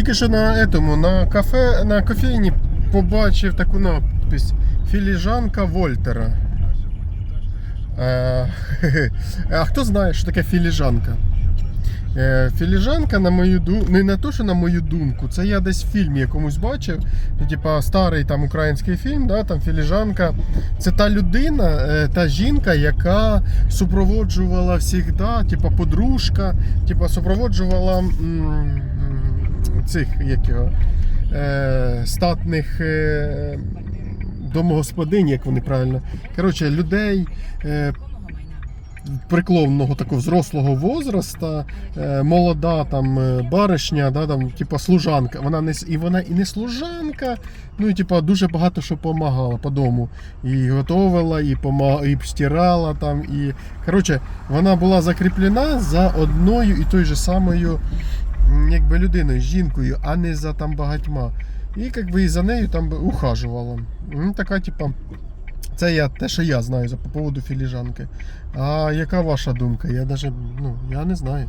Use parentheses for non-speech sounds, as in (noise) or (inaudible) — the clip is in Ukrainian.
Тільки що на этому, на кафе, на кофейні побачив таку надпись Філіжанка Вольтера. А (laughs) хто знає, що таке філіжанка? Е, Філіжанка, на мою думку, не на те, що на мою думку, це я десь в фільмі якомусь бачив. ну, Типа старий там український фільм, да, там філіжанка. Це та людина, е, та жінка, яка супроводжувала завжди, типа подружка, типа супроводжувала м, цих як його, е, статних е, домогосподинь, як вони правильно. Коротше, людей. Е, Приклонного такого взрослого возраста, е, молода там е, баришня, да, там, типа служанка. Вона не і вона і не служанка, ну і типа дуже багато що допомагала по дому. І готувала, і пома... і стирала там. І коротше, вона була закріплена за одною і тою же самою якби людиною, жінкою, а не за там багатьма. І якби і за нею там ухажувала. Така, типа. Це я те, що я знаю по поводу філіжанки. А яка ваша думка? Я навіть ну, я не знаю.